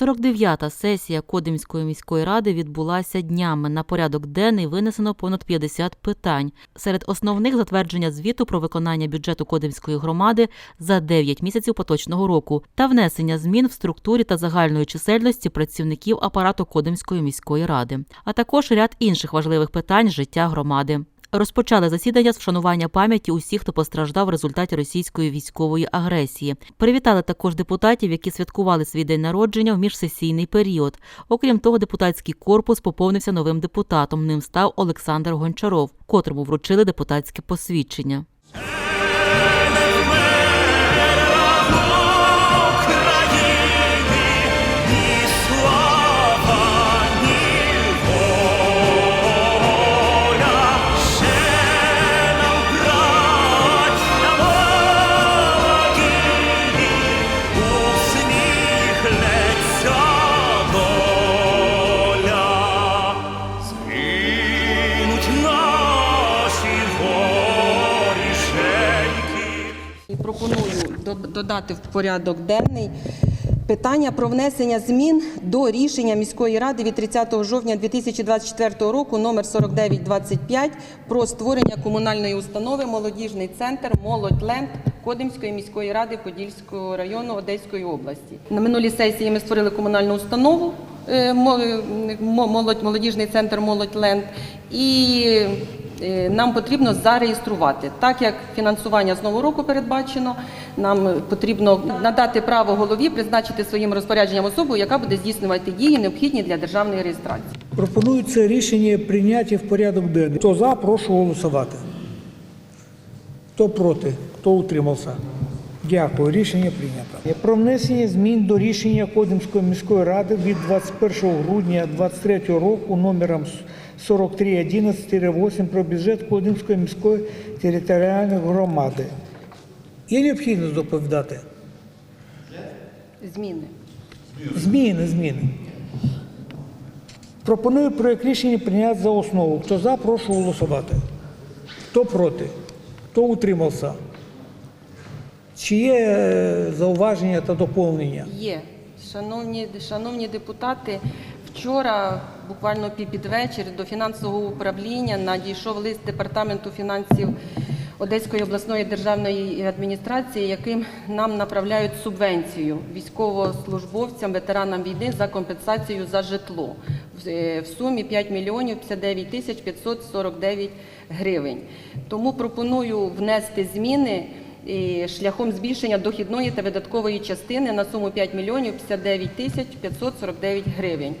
49-та сесія Кодимської міської ради відбулася днями. На порядок денний винесено понад 50 питань. Серед основних затвердження звіту про виконання бюджету Кодимської громади за 9 місяців поточного року та внесення змін в структурі та загальної чисельності працівників апарату Кодимської міської ради, а також ряд інших важливих питань життя громади. Розпочали засідання з вшанування пам'яті усіх, хто постраждав в результаті російської військової агресії. Привітали також депутатів, які святкували свій день народження в міжсесійний період. Окрім того, депутатський корпус поповнився новим депутатом. Ним став Олександр Гончаров, котрому вручили депутатське посвідчення. Додати в порядок денний питання про внесення змін до рішення міської ради від 30 жовтня 2024 року номер 4925 про створення комунальної установи молодіжний центр Молодь Ленд Кодимської міської ради Подільського району Одеської області. На минулій сесії ми створили комунальну установу е, молодіжний центр Молодь Ленд і нам потрібно зареєструвати. Так як фінансування з нового року передбачено, нам потрібно надати право голові призначити своїм розпорядженням особу, яка буде здійснювати дії, необхідні для державної реєстрації. Пропонується рішення прийняті в порядок денний. Хто за, прошу голосувати. Хто проти, хто утримався. Дякую. Рішення прийнято. Про внесення змін до рішення Кодимської міської ради від 21 грудня 2023 року номером 4311-8 про бюджет Кодимської міської територіальної громади. Є необхідність доповідати? Зміни. Зміни, зміни. Пропоную проект рішення прийняти за основу. Хто за, прошу голосувати. Хто проти? Хто утримався? Чи є е, зауваження та доповнення? Є. Шановні, шановні депутати, вчора, буквально пі- під вечір, до фінансового управління надійшов лист департаменту фінансів Одеської обласної державної адміністрації, яким нам направляють субвенцію військовослужбовцям, ветеранам війни за компенсацію за житло в е, сумі 5 мільйонів 59 тисяч 549 гривень. Тому пропоную внести зміни шляхом збільшення дохідної та видаткової частини на суму 5 мільйонів 59 тисяч 549 гривень.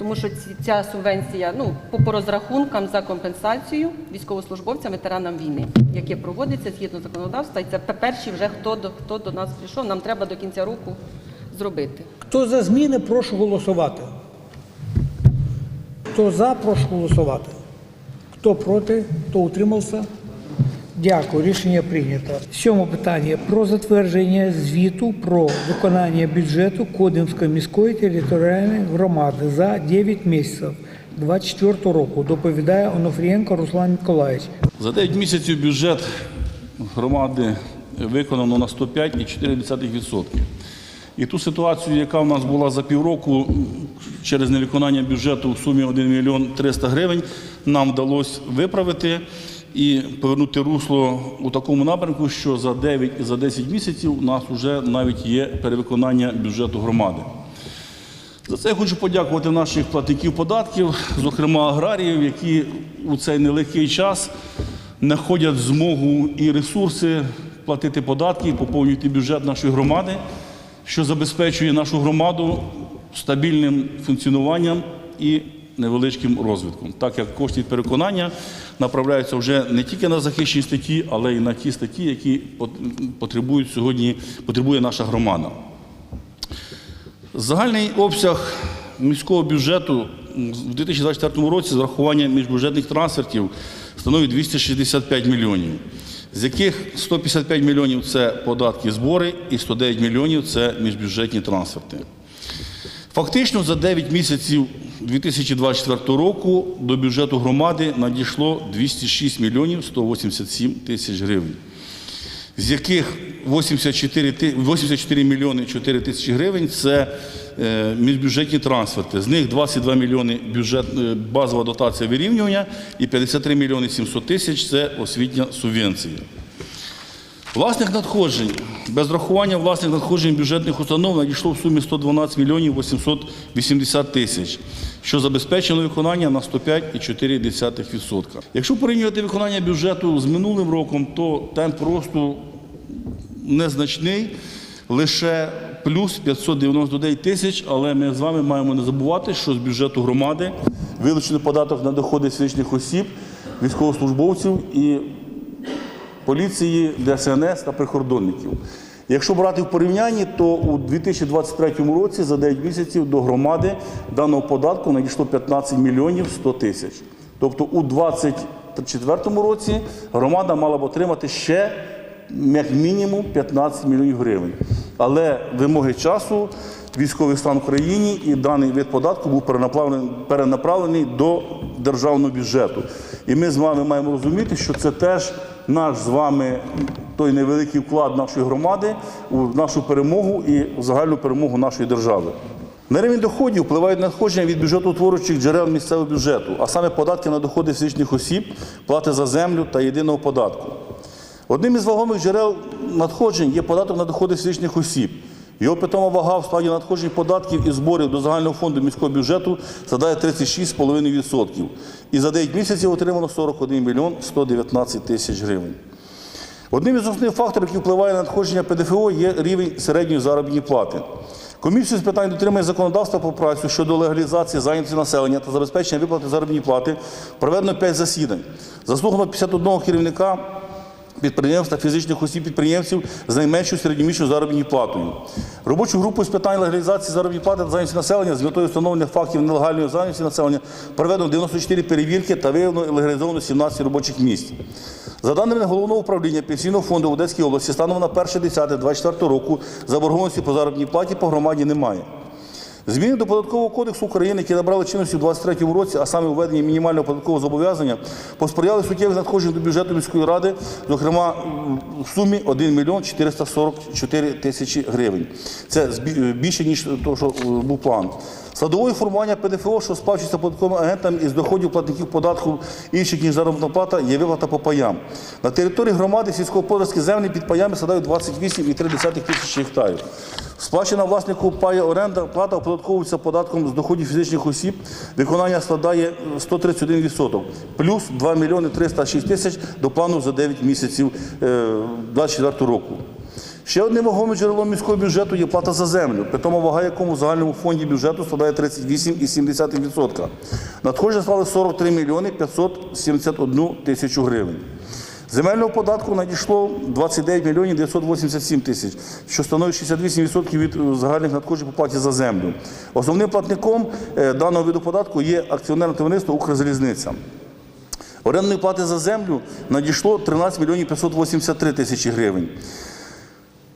Тому що ця субвенція ну, по, розрахункам за компенсацію військовослужбовцям, ветеранам війни, яке проводиться згідно законодавства. І це перші вже хто до, хто до нас прийшов, нам треба до кінця року зробити. Хто за зміни, прошу голосувати. Хто за, прошу голосувати. Хто проти, хто утримався? Дякую, рішення прийнято. Сьоме питання про затвердження звіту про виконання бюджету Кодимської міської територіальної громади за 9 місяців 2024 року. Доповідає Онофрієнко Руслан Миколаївич. За 9 місяців бюджет громади виконано на 105,4%. І ту ситуацію, яка в нас була за півроку через невиконання бюджету в сумі 1 мільйон 300 гривень, нам вдалося виправити і повернути русло у такому напрямку, що за 9 і за 10 місяців у нас вже навіть є перевиконання бюджету громади. За це я хочу подякувати наших платників податків, зокрема аграріїв, які у цей нелегкий час знаходять змогу і ресурси платити податки і поповнювати бюджет нашої громади, що забезпечує нашу громаду стабільним функціонуванням і невеличким розвитком, так як кошти переконання направляються вже не тільки на захищені статті, але й на ті статті, які потребують сьогодні, потребує наша громада. Загальний обсяг міського бюджету в 2024 році з врахуванням міжбюджетних трансфертів становить 265 мільйонів, з яких 155 мільйонів це податки збори і 109 мільйонів це міжбюджетні трансферти. Фактично за 9 місяців 2024 року до бюджету громади надійшло 206 мільйонів 187 тисяч гривень з яких 84, 84 мільйони 4 тисячі гривень це е, міжбюджетні трансферти. З них 22 мільйони бюджет, е, базова дотація вирівнювання і 53 мільйони 700 тисяч це освітня субвенція. Власних надходжень. Без рахування власних надходжень бюджетних установ надійшло в сумі 112 мільйонів 880 тисяч, що забезпечено виконання на 105,4%. Якщо порівнювати виконання бюджету з минулим роком, то темп росту незначний, лише плюс 599 тисяч, але ми з вами маємо не забувати, що з бюджету громади вилучено податок на доходи фізичних осіб, військовослужбовців і поліції, ДСНС та прикордонників. Якщо брати в порівнянні, то у 2023 році за 9 місяців до громади даного податку надійшло 15 мільйонів 100 тисяч. Тобто у 2024 році громада мала б отримати ще як мінімум 15 мільйонів гривень. Але вимоги часу, військовий стан в країні і даний вид податку був перенаправлений, перенаправлений до державного бюджету. І ми з вами маємо розуміти, що це теж наш з вами той невеликий вклад нашої громади у нашу перемогу і загальну перемогу нашої держави. На рівень доходів впливають надходження від бюджетоутворюючих джерел місцевого бюджету, а саме податки на доходи фізичних осіб, плати за землю та єдиного податку. Одним із вагомих джерел надходжень є податок на доходи фізичних осіб. Його питома вага в складі надходжень податків і зборів до загального фонду міського бюджету складає 36,5%. І за 9 місяців отримано 41 мільйон 119 тисяч гривень. Одним із основних факторів, який впливає на надходження ПДФО, є рівень середньої заробітної плати. Комісію з питань дотримання законодавства по працю щодо легалізації зайнятості населення та забезпечення виплати заробітної плати проведено 5 засідань. Заслухано 51 керівника підприємств та фізичних осіб підприємців з найменшою середньомісячною заробітною платою. Робочу групу з питань легалізації заробітної плати та зайнятості населення з метою встановлення фактів нелегальної зайнятості населення проведено 94 перевірки та виявлено легалізовано 17 робочих місць. За даними головного управління Пенсійного фонду в Одеській області, станом на 1.10.24 року заборгованості по заробітній платі по громаді немає. Зміни до податкового кодексу України, які набрали чинності у 2023 році, а саме введення мінімального податкового зобов'язання, посприяли суттєвим надходженням до бюджету міської ради, зокрема в сумі 1 мільйон 444 тисячі гривень. Це більше ніж то, що е, був план. Складовою формування ПДФО, що сплачується податковими агентами із доходів платників податку інших ніж заробітна плата, є виплата по паям. На території громади сільськогосподарські землі під паями складають 28,3 тисячі гектарів. Сплачена власнику пає оренда, плата оподатковується податком з доходів фізичних осіб. Виконання складає 131%, плюс 2 мільйони 306 тисяч до плану за 9 місяців 2024 року. Ще одним вагомим джерелом міського бюджету є плата за землю, питома вага якому в загальному фонді бюджету складає 38,7%. Надходження склали 43 мільйони 571 тисячу гривень. Земельного податку надійшло 29 мільйонів 987 тисяч, що становить 68% від е, загальних надходжень по платі за землю. Основним платником е, даного виду податку є акціонерне товариство «Укрзалізниця». Орендної плати за землю надійшло 13 мільйонів 583 тисячі гривень.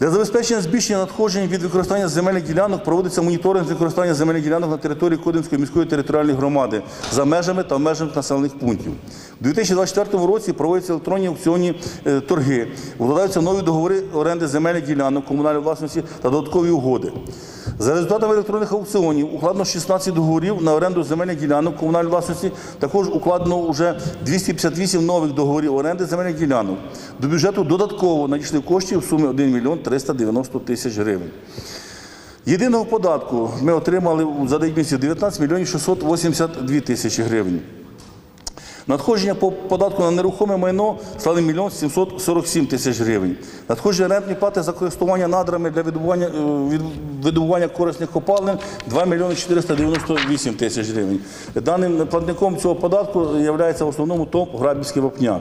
Для забезпечення збільшення надходжень від використання земельних ділянок проводиться моніторинг використання земельних ділянок на території Кодинської міської територіальної громади за межами та в межах населених пунктів. У 2024 році проводяться електронні аукціонні е, торги, укладаються нові договори оренди земельних ділянок комунальної власності та додаткові угоди. За результатами електронних аукціонів укладено 16 договорів на оренду земельних ділянок комунальної власності. Також укладено вже 258 нових договорів оренди земельних ділянок. До бюджету додатково надійшли кошти в сумі 1 мільйон 390 тисяч гривень. Єдиного податку ми отримали за 9 місяців 19 мільйонів 682 тисячі гривень. Надходження по податку на нерухоме майно стали 1 мільйон 747 тисяч гривень. Надходження рентні плати за користування надрами для видобування, е, видобування корисних копалин 2 мільйони 498 тисяч гривень. Даним платником цього податку є в основному ТОП Грабівський Вапняк.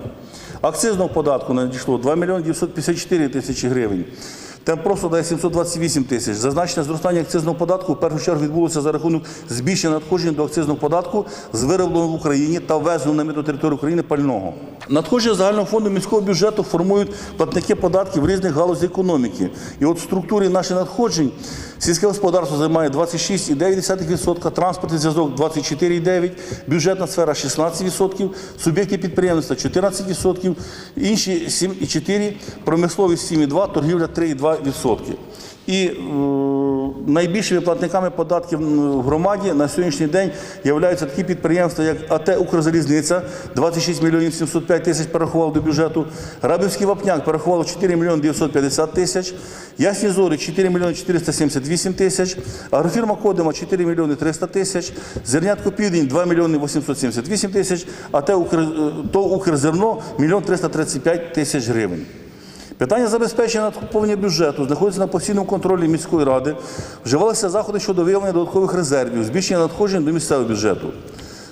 Акцизного податку надійшло 2 мільйони 954 тисячі гривень. Темп просто дає 728 тисяч. Зазначене зростання акцизного податку в першу чергу відбулося за рахунок збільшення надходжень до акцизного податку з виробленого в Україні та ввезеного на митну територію України пального. Надходження загального фонду міського бюджету формують платники податків різних галузей економіки. І от в структурі наших надходжень Сільське господарство займає 26,9%, транспортний зв'язок 24,9%, бюджетна сфера 16%, суб'єкти підприємництва 14%, інші 7,4%, промисловість 7,2%, торгівля 3,2%. І е, найбільшими платниками податків в громаді на сьогоднішній день являються такі підприємства, як АТ «Укрзалізниця» 26 мільйонів 705 тисяч перерахував до бюджету, Рабівський вапняк перерахував 4 мільйони 950 тисяч, Ясні Зорі 4 мільйони 478 тисяч, агрофірма Кодима 4 мільйони 300 тисяч, Зернятко Південь 2 мільйони 878 тисяч, а ТО «Укр... е, ТОВ «Укрзерно» мільйон 335 тисяч гривень. Питання забезпечення надходження бюджету знаходиться на постійному контролі міської ради. Вживалися заходи щодо виявлення додаткових резервів, збільшення надходжень до місцевого бюджету.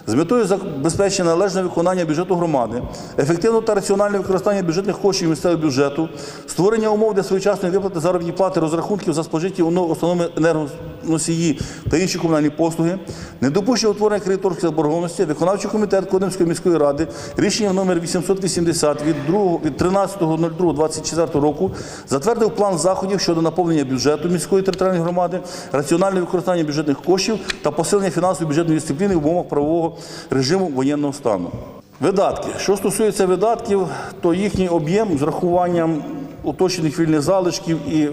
З метою забезпечення належного виконання бюджету громади, ефективного та раціонального використання бюджетних коштів місцевого бюджету, створення умов для своєчасної виплати заробітної плати розрахунків за спожиті основними енергоносії та інші комунальні послуги, недопущення утворення кредиторської заборгованості, виконавчий комітет Кодимської міської ради рішенням номер 880 від 2 13.02.24 року затвердив план заходів щодо наповнення бюджету міської територіальної громади, раціонального використання бюджетних коштів та посилення фінансової бюджетної дисципліни в умовах правового режиму воєнного стану. Видатки. Що стосується видатків, то їхній об'єм з рахуванням уточнених вільних залишків і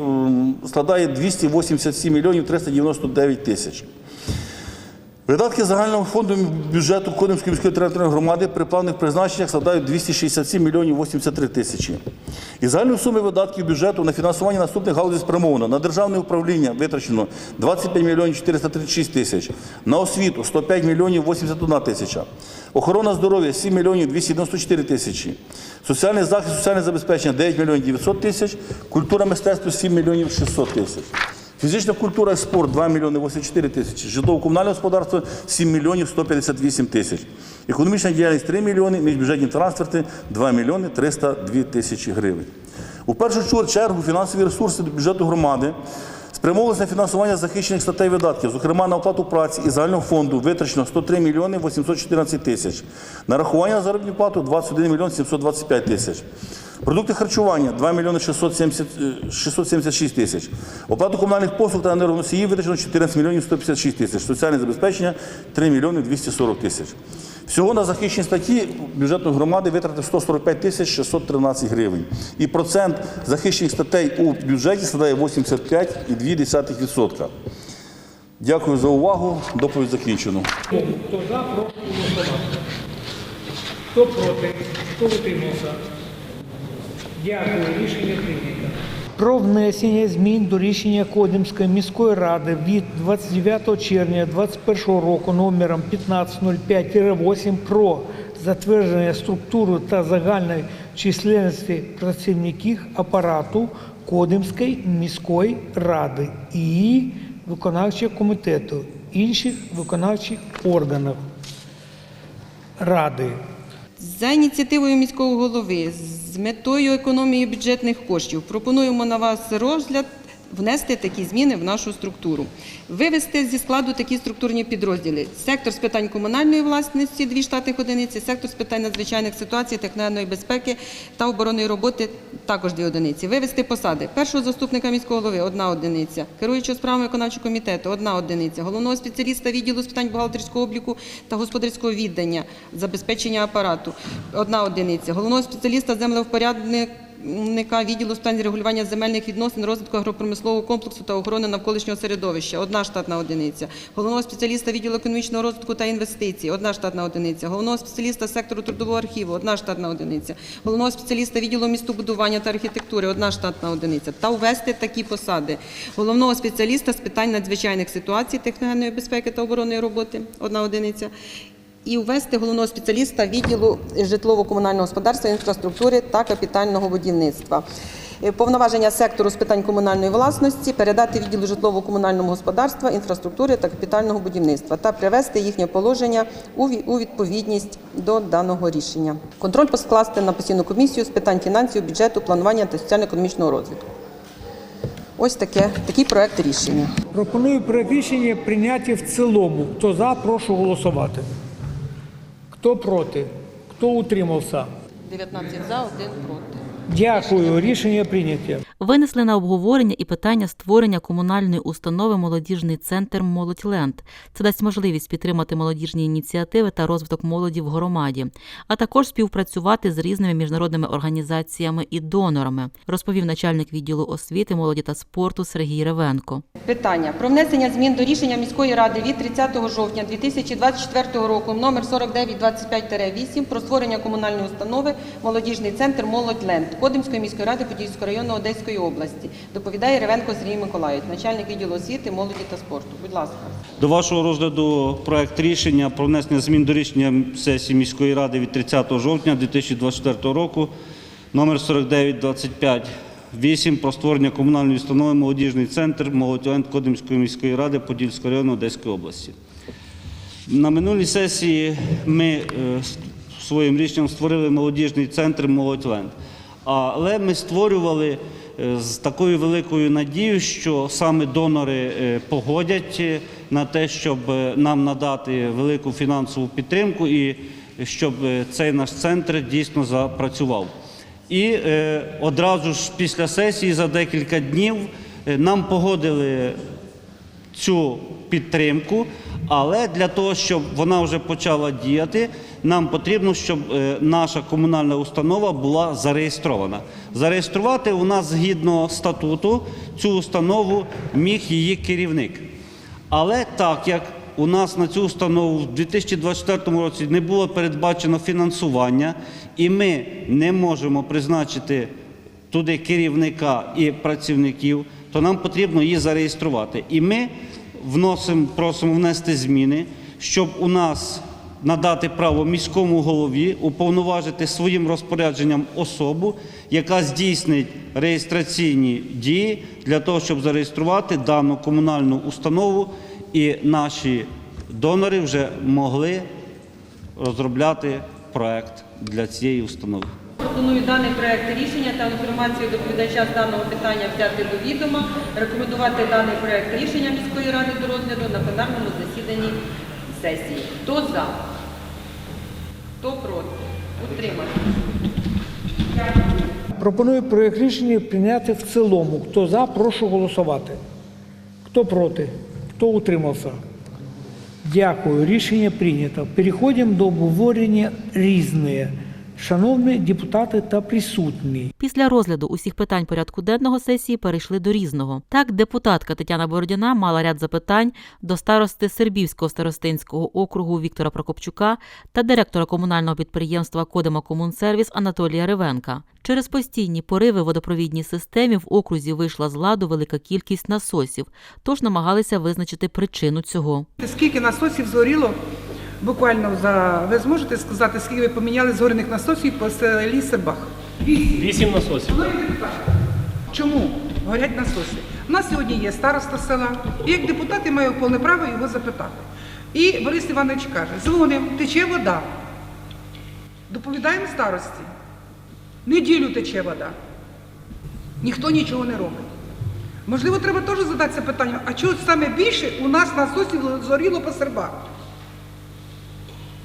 складає 287 мільйонів 399 тисяч. Видатки загального фонду бюджету Кодимської міської територіальної громади при планових призначеннях складають 267 мільйонів 83 тисячі. І загальної суми видатків бюджету на фінансування наступних галузей спрямовано. На державне управління витрачено 25 мільйонів 436 тисяч, на освіту 105 мільйонів 81 тисяча, охорона здоров'я 7 мільйонів 294 тисячі, соціальний захист, соціальне забезпечення 9 мільйонів 900 тисяч, культура мистецтво 7 мільйонів 600 тисяч. Фізична культура і спорт 2 мільйони 84 тисячі, житлово-комунальне господарство 7 мільйонів 158 тисяч, економічна діяльність 3 мільйони, міжбюджетні трансферти 2 мільйони 302 тисячі гривень. У першу чергу фінансові ресурси до бюджету громади спрямовувалися на фінансування захищених статей видатків, зокрема на оплату праці і загального фонду витрачено 103 мільйони 814 тисяч, на рахування на заробітну плату 21 мільйон 725 тисяч. Продукти харчування 2 мільйони 670, е, 676 тисяч. Оплату комунальних послуг та енергоносіїв витрачено 14 мільйонів 156 тисяч. Соціальне забезпечення 3 мільйони 240 тисяч. Всього на захищені статті бюджетної громади витратив 145 тисяч 613 гривень. І процент захищених статей у бюджеті складає 85,2%. Дякую за увагу. Доповідь закінчено. Хто за, прошу голосувати. Хто проти, хто утримався? Дякую, рішення прийнято. Про внесення змін до рішення Кодимської міської ради від 29 червня 2021 року номером 1505-8 про затвердження структури та загальної численності працівників апарату Кодимської міської ради і виконавчого комітету, інших виконавчих органів ради. За ініціативою міського голови з метою економії бюджетних коштів пропонуємо на вас розгляд внести такі зміни в нашу структуру. Вивести зі складу такі структурні підрозділи: сектор з питань комунальної власності, дві штатних одиниці, сектор з питань надзвичайних ситуацій, техногенної безпеки та оборонної роботи також дві одиниці. Вивести посади. Першого заступника міського голови одна одиниця, керуючого справами виконавчого комітету одна одиниця, головного спеціаліста відділу з питань бухгалтерського обліку та господарського віддання, забезпечення апарату одна одиниця, головного спеціаліста землевпорядника Ника відділу з регулювання земельних відносин, розвитку агропромислового комплексу та охорони навколишнього середовища. Одна штатна одиниця, головного спеціаліста відділу економічного розвитку та інвестицій. Одна штатна одиниця, головного спеціаліста сектору трудового архіву. Одна штатна одиниця, головного спеціаліста відділу містобудування та архітектури. Одна штатна одиниця. Та ввести такі посади. Головного спеціаліста з питань надзвичайних ситуацій, техногенної безпеки та оборонної роботи. Одна одиниця і ввести головного спеціаліста відділу житлово-комунального господарства, інфраструктури та капітального будівництва. Е, Повноваження сектору з питань комунальної власності передати відділу житлово-комунального господарства, інфраструктури та капітального будівництва та привести їхнє положення у відповідність до даного рішення. Контроль поскласти на постійну комісію з питань фінансів, бюджету, планування та соціально-економічного розвитку. Ось таке, такий проект рішення. Пропоную проект рішення прийняти в цілому. Хто за, прошу голосувати. Хто проти, хто утримався? 19 за, 1 проти. Дякую, рішення прийняте. Винесли на обговорення і питання створення комунальної установи Молодіжний центр Молодьленд. Це дасть можливість підтримати молодіжні ініціативи та розвиток молоді в громаді, а також співпрацювати з різними міжнародними організаціями і донорами, розповів начальник відділу освіти, молоді та спорту Сергій Ревенко. Питання про внесення змін до рішення міської ради від 30 жовтня 2024 року номер 4925-8 про створення комунальної установи Молодіжний центр Молодьленд Кодимської міської ради Подільського району Одеської області. Доповідає Ревенко Сергій Миколаївич, начальник відділу освіти, молоді та спорту. Будь ласка. До вашого розгляду проект рішення про внесення змін до рішення сесії міської ради від 30 жовтня 2024 року номер 4925 8 про створення комунальної установи молодіжний центр Молодьленд Кодимської міської ради Подільського району Одеської області. На минулій сесії ми е, своїм рішенням створили молодіжний центр Молодьленд. Але ми створювали е, з такою великою надією, що саме донори е, погодять е, на те, щоб нам надати велику фінансову підтримку і щоб цей наш центр дійсно запрацював. І одразу ж після сесії за декілька днів нам погодили цю підтримку, але для того, щоб вона вже почала діяти, нам потрібно, щоб е, наша комунальна установа була зареєстрована. Зареєструвати у нас згідно статуту цю установу міг її керівник. Але так як у нас на цю установу в 2024 році не було передбачено фінансування, і ми не можемо призначити туди керівника і працівників, то нам потрібно її зареєструвати. І ми вносимо, просимо внести зміни, щоб у нас надати право міському голові уповноважити своїм розпорядженням особу, яка здійснить реєстраційні дії для того, щоб зареєструвати дану комунальну установу, і наші донори вже могли розробляти проект для цієї установи. Пропоную даний проект рішення та інформацію доповідача з даного питання взяти до відома, рекомендувати даний проект рішення міської ради до розгляду на пленарному засіданні сесії. Хто за? Хто проти? Утримати. Пропоную проект рішення прийняти в цілому. Хто за, прошу голосувати. Хто проти? Хто утримався? Дякую. Рішення прийнято. Переходимо до обговорення різне. Шановні депутати та присутні. Після розгляду усіх питань порядку денного сесії перейшли до різного. Так, депутатка Тетяна Бородіна мала ряд запитань до старости Сербівського старостинського округу Віктора Прокопчука та директора комунального підприємства Кодема Комунсервіс Анатолія Ривенка. Через постійні пориви в водопровідній системі в окрузі вийшла з ладу велика кількість насосів, тож намагалися визначити причину цього. Скільки насосів згоріло? Буквально за ви зможете сказати, скільки ви поміняли згорених насосів по селі Сербах? Вісім насосів. Чому горять насоси? У нас сьогодні є староста села, і як депутат я маю повне право його запитати. І Борис Іванович каже: дзвонимо, тече вода. Доповідаємо старості. Неділю тече вода. Ніхто нічого не робить. Можливо, треба теж задатися питанням, а чого саме більше у нас насосів згоріло по сербах?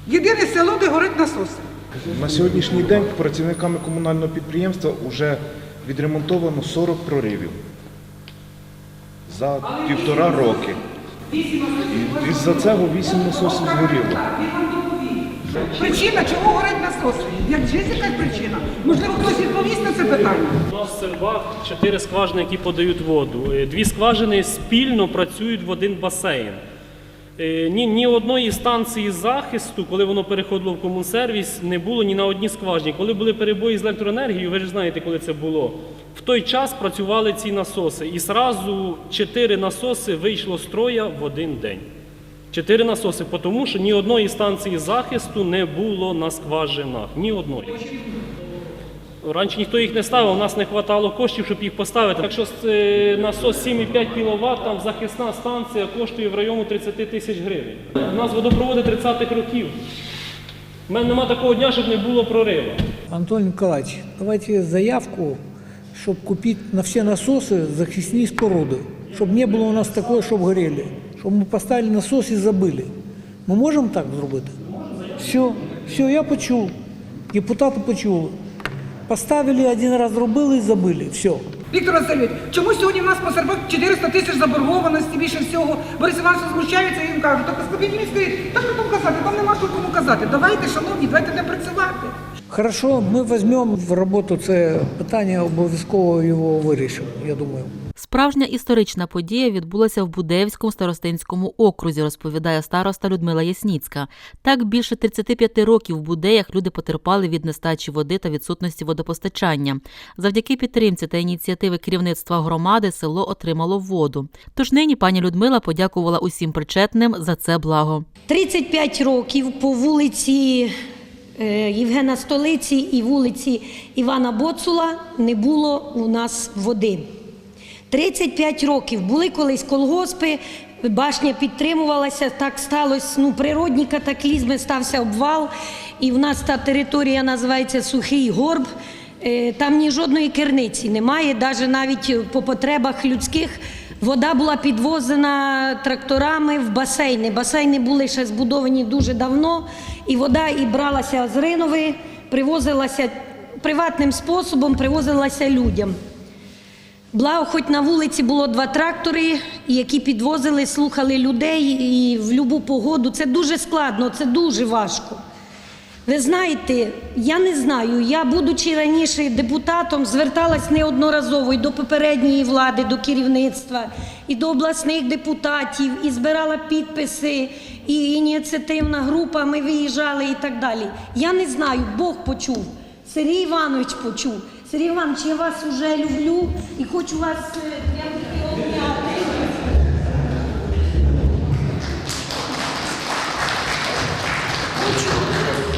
Єдине село, де горять насоси. На сьогоднішній день працівниками комунального підприємства вже відремонтовано 40 проривів за півтора роки. І із-за цього 8 насосів згоріло. Причина, чого горять насоси? Як якась причина? Можливо, хтось відповість на це питання? У нас в сербах чотири скважини, які подають воду. Дві скважини спільно працюють в один басейн. Е, Ні, ні одної станції захисту, коли воно переходило в комунсервіс, не було ні на одній скважині. Коли були перебої з електроенергією, ви ж знаєте, коли це було. В той час працювали ці насоси. І зразу чотири насоси вийшло з строя в один день. Чотири насоси, тому що ні одної станції захисту не було на скважинах. Ні одної. Раніше ніхто їх не ставив, у нас не вистачало коштів, щоб їх поставити. Якщо е, насос 7,5 кВт, там захисна станція коштує в районі 30 тисяч гривень. У нас водопроводи 30-х років. У мене немає такого дня, щоб не було прориву. Антон Николаевич, давайте заявку, чтобы купить на все насосы захисные споруды, чтобы не было у нас такое, чтобы горели, чтобы мы поставили насос и забыли. Ми можемо так зробити? Все, все, я почув. Депутати почули. Поставили один раз зробили і забили. Все. Віктор Васильович, чому сьогодні в нас по сербах 400 тисяч заборгованості більше всього? Борис Іванович змущається і він каже, так скажіть мені, так що там казати, там нема що кому казати. Давайте, шановні, давайте не працювати. Хорошо, ми візьмемо в роботу це питання, обов'язково його вирішимо, я думаю. Справжня історична подія відбулася в Будеївському старостинському окрузі, розповідає староста Людмила Ясніцька. Так більше 35 років в Будеях люди потерпали від нестачі води та відсутності водопостачання. Завдяки підтримці та ініціативи керівництва громади село отримало воду. Тож нині пані Людмила подякувала усім причетним за це благо. 35 років по вулиці е, Євгена Столиці і вулиці Івана Боцула не було у нас води. 35 років були колись колгоспи, башня підтримувалася, так сталося. Ну, природні катаклізми, стався обвал, і в нас та територія називається Сухий Горб. Е, Там ні жодної керниці немає, навіть навіть по потребах людських. Вода була підвозена тракторами в басейни. Басейни були ще збудовані дуже давно, і вода і бралася з Ринови, привозилася приватним способом, привозилася людям. Благо, хоч на вулиці було два трактори, які підвозили, слухали людей і в будь-яку погоду. Це дуже складно, це дуже важко. Ви знаєте, я не знаю, я, будучи раніше депутатом, зверталась неодноразово і до попередньої влади, до керівництва, і до обласних депутатів, і збирала підписи, і ініціативна група, ми виїжджали і так далі. Я не знаю, Бог почув, Сергій Іванович почув. Сергій Іванович, я вас уже люблю і хочу вас е, прямо таки обняти.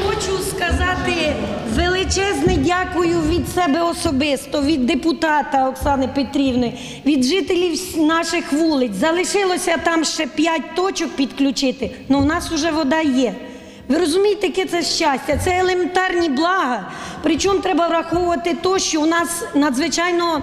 Хочу, сказати величезне дякую від себе особисто, від депутата Оксани Петрівни, від жителів наших вулиць. Залишилося там ще п'ять точок підключити, але в нас вже вода є. Ви розумієте, яке це щастя? Це елементарні блага. Причому треба враховувати те, що у нас надзвичайно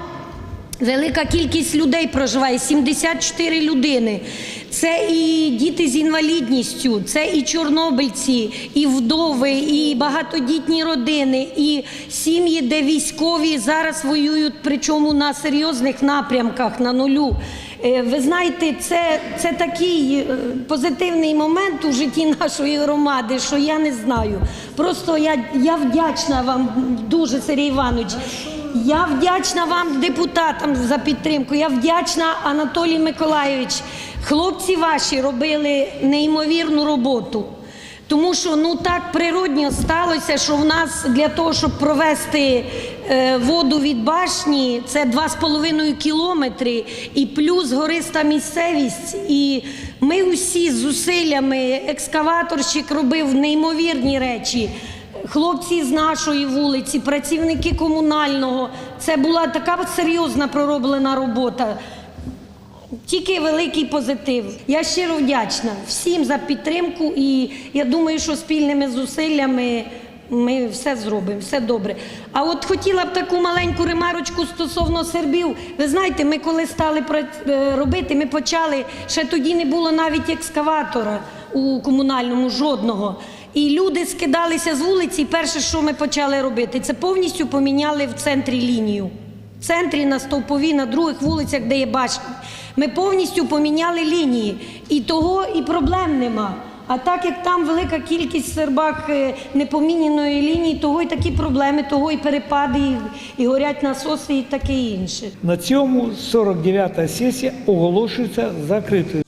Велика кількість людей проживає 74 людини. Це і діти з інвалідністю, це і чорнобильці, і вдови, і багатодітні родини, і сім'ї, де військові зараз воюють, причому на серйозних напрямках, на нулю. Е, Ви знаєте, це, це такий е, позитивний момент у житті нашої громади, що я не знаю. Просто я, я вдячна вам дуже, Сергій Іванович. Я вдячна вам, депутатам, за підтримку. Я вдячна Анатолій Миколайович. Хлопці ваші робили неймовірну роботу. Тому що ну так природньо сталося, що в нас для того, щоб провести е, воду від башні, це 2,5 кілометри, і плюс гориста місцевість. І ми усі з зусиллями, екскаваторщик робив неймовірні речі. Хлопці з нашої вулиці, працівники комунального. Це була така серйозна пророблена робота. Тільки великий позитив. Я щиро вдячна всім за підтримку, і я думаю, що спільними зусиллями ми все зробимо, все добре. А от хотіла б таку маленьку ремарочку стосовно сербів. Ви знаєте, ми коли стали е, робити, ми почали ще тоді не було навіть екскаватора у комунальному жодного. І люди скидалися з вулиці. І перше, що ми почали робити, це повністю поміняли в центрі лінію. В центрі на стовповій, на других вулицях, де є башні. Ми повністю поміняли лінії. І того і проблем нема. А так як там велика кількість в сербах е, непоміняної лінії, того і такі проблеми, того і перепади, і, і горять насоси, і таке інше. На цьому 49-та сесія оголошується закритою.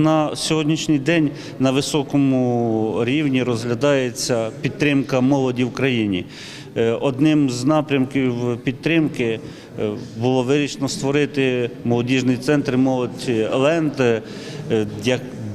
На сьогоднішній день на високому рівні розглядається підтримка молоді в країні. Е, Одним з напрямків підтримки е, було вирішено створити молодіжний центр молодь Ленд, е,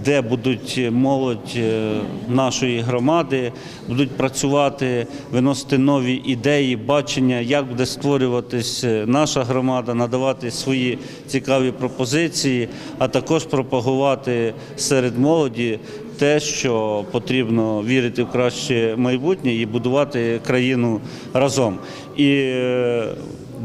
де будуть молодь е, нашої громади, будуть працювати, виносити нові ідеї, бачення, як буде створюватись е, наша громада, надавати свої цікаві пропозиції, а також пропагувати серед молоді те, що потрібно вірити в краще майбутнє і будувати країну разом. І е,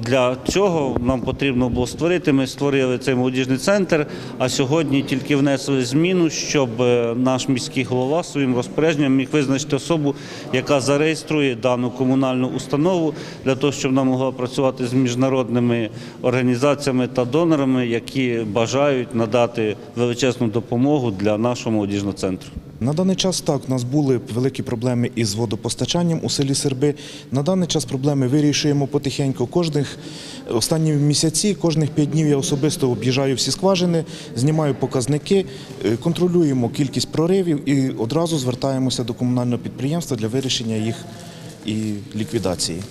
для цього нам потрібно було створити. Ми створили цей молодіжний центр. А сьогодні тільки внесли зміну, щоб е, наш міський голова своїм розпорядженням міг визначити особу, яка зареєструє дану комунальну установу для того, щоб вона могла працювати з міжнародними організаціями та донорами, які бажають надати величезну допомогу для нашого молодіжного центру. На даний час так, у нас були великі проблеми із водопостачанням у селі Серби. На даний час проблеми вирішуємо потихеньку. Кожних останні місяці, кожних п'ять днів я особисто об'їжджаю всі скважини, знімаю показники, е, контролюємо кількість проривів і одразу звертаємося до комунального підприємства для вирішення їх і ліквідації.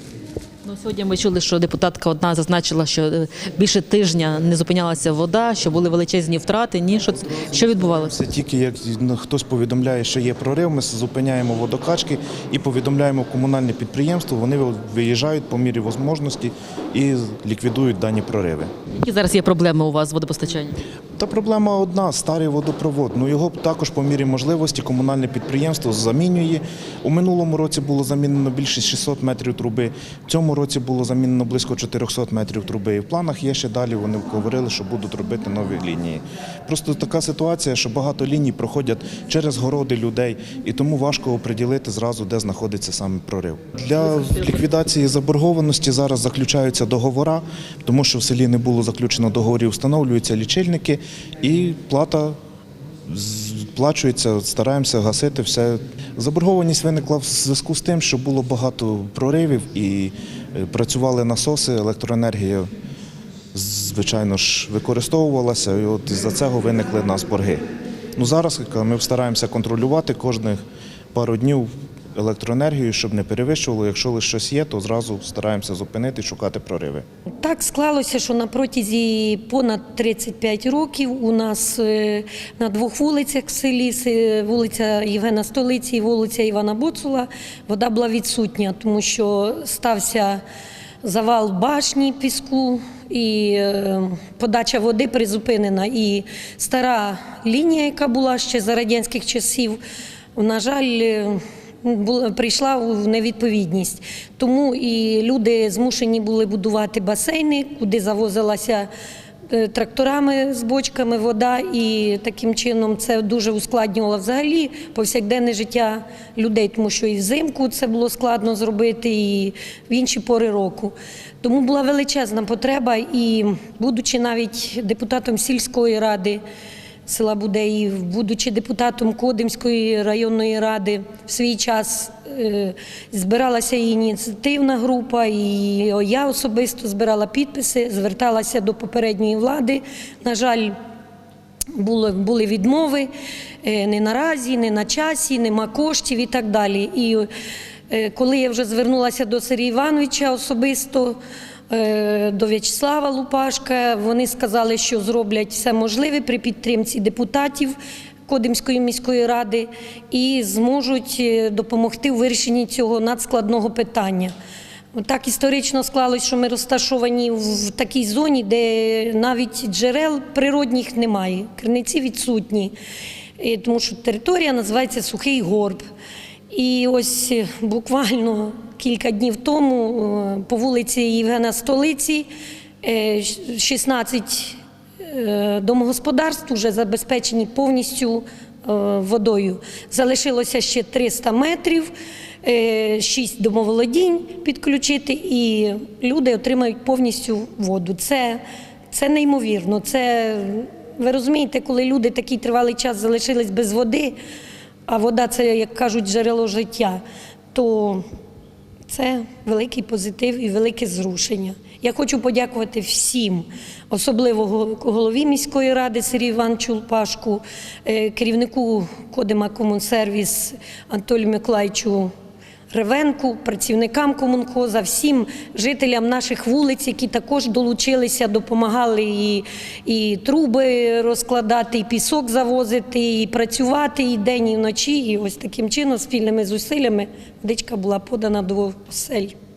Ну, сьогодні ми чули, що депутатка одна зазначила, що е, більше тижня не зупинялася вода, що були величезні втрати. Ні, що, що відбувалося? Це тільки як ну, хтось повідомляє, що є прорив, ми зупиняємо водокачки і повідомляємо комунальне підприємство. Вони виїжджають по мірі можливості і ліквідують дані прориви. Які зараз є проблеми у вас з водопостачанням? Та проблема одна старий водопровод. Ну його також по мірі можливості комунальне підприємство замінює. У минулому році було замінено більше 600 метрів труби. В цьому році було замінено близько 400 метрів труби. І в планах є ще далі. Вони говорили, що будуть робити нові лінії. Просто така ситуація, що багато ліній проходять через городи людей, і тому важко оприділити зразу, де знаходиться саме прорив. Для ліквідації заборгованості зараз заключаються договори, тому що в селі не було заключено договорів, встановлюються лічильники і плата сплачується, стараємося гасити все. Заборгованість виникла в зв'язку з тим, що було багато проривів і е, працювали насоси, електроенергія, звичайно ж, використовувалася, і от із-за цього виникли нас борги. Ну, зараз ми стараємося контролювати кожних пару днів електроенергію, щоб не перевищувало. Якщо щось є, то зразу стараємося зупинити шукати прориви. Так склалося, що на протязі понад 35 років у нас е, на двох вулицях в селі, вулиця Євгена Столиці і вулиця Івана Боцула, вода була відсутня, тому що стався завал башні піску і е, подача води призупинена. І стара лінія, яка була ще за радянських часів, на жаль, е, прийшла в невідповідність. Тому і люди змушені були будувати басейни, куди завозилася е, тракторами з бочками вода, і таким чином це дуже ускладнювало взагалі повсякденне життя людей, тому що і взимку це було складно зробити, і в інші пори року. Тому була величезна потреба, і будучи навіть депутатом сільської ради села Будеїв, будучи депутатом Кодимської районної ради, в свій час е, збиралася і ініціативна група, і я особисто збирала підписи, зверталася до попередньої влади. На жаль, було, були відмови е, не наразі, не на часі, нема коштів і так далі. І е, коли я вже звернулася до Сергія Івановича особисто, до В'ячеслава Лупашка, вони сказали, що зроблять все можливе при підтримці депутатів. Кодимської міської ради і зможуть е, допомогти у вирішенні цього надскладного питання. Так історично склалось, що ми розташовані в такій зоні, де навіть джерел природних немає, криниці відсутні, Е, тому що територія називається Сухий Горб. І ось е, буквально кілька днів тому е, по вулиці Євгена Столиці е, 16 е, домогосподарств вже забезпечені повністю е, водою. Залишилося ще 300 метрів, 6 домоволодінь підключити, і люди отримають повністю воду. Це, це неймовірно. Це, ви розумієте, коли люди такий тривалий час залишились без води, а вода це, як кажуть, джерело життя, то це великий позитив і велике зрушення. Я хочу подякувати всім, особливо голові міської ради Сергію Івановичу Лупашку, е, керівнику Кодима Комунсервіс Антолію Миколаївичу Ревенку, працівникам комунхоза, всім жителям наших вулиць, які також долучилися, допомагали і, і труби розкладати, і пісок завозити, і працювати і день, і вночі. І ось таким чином, спільними зусиллями, водичка була подана до осель.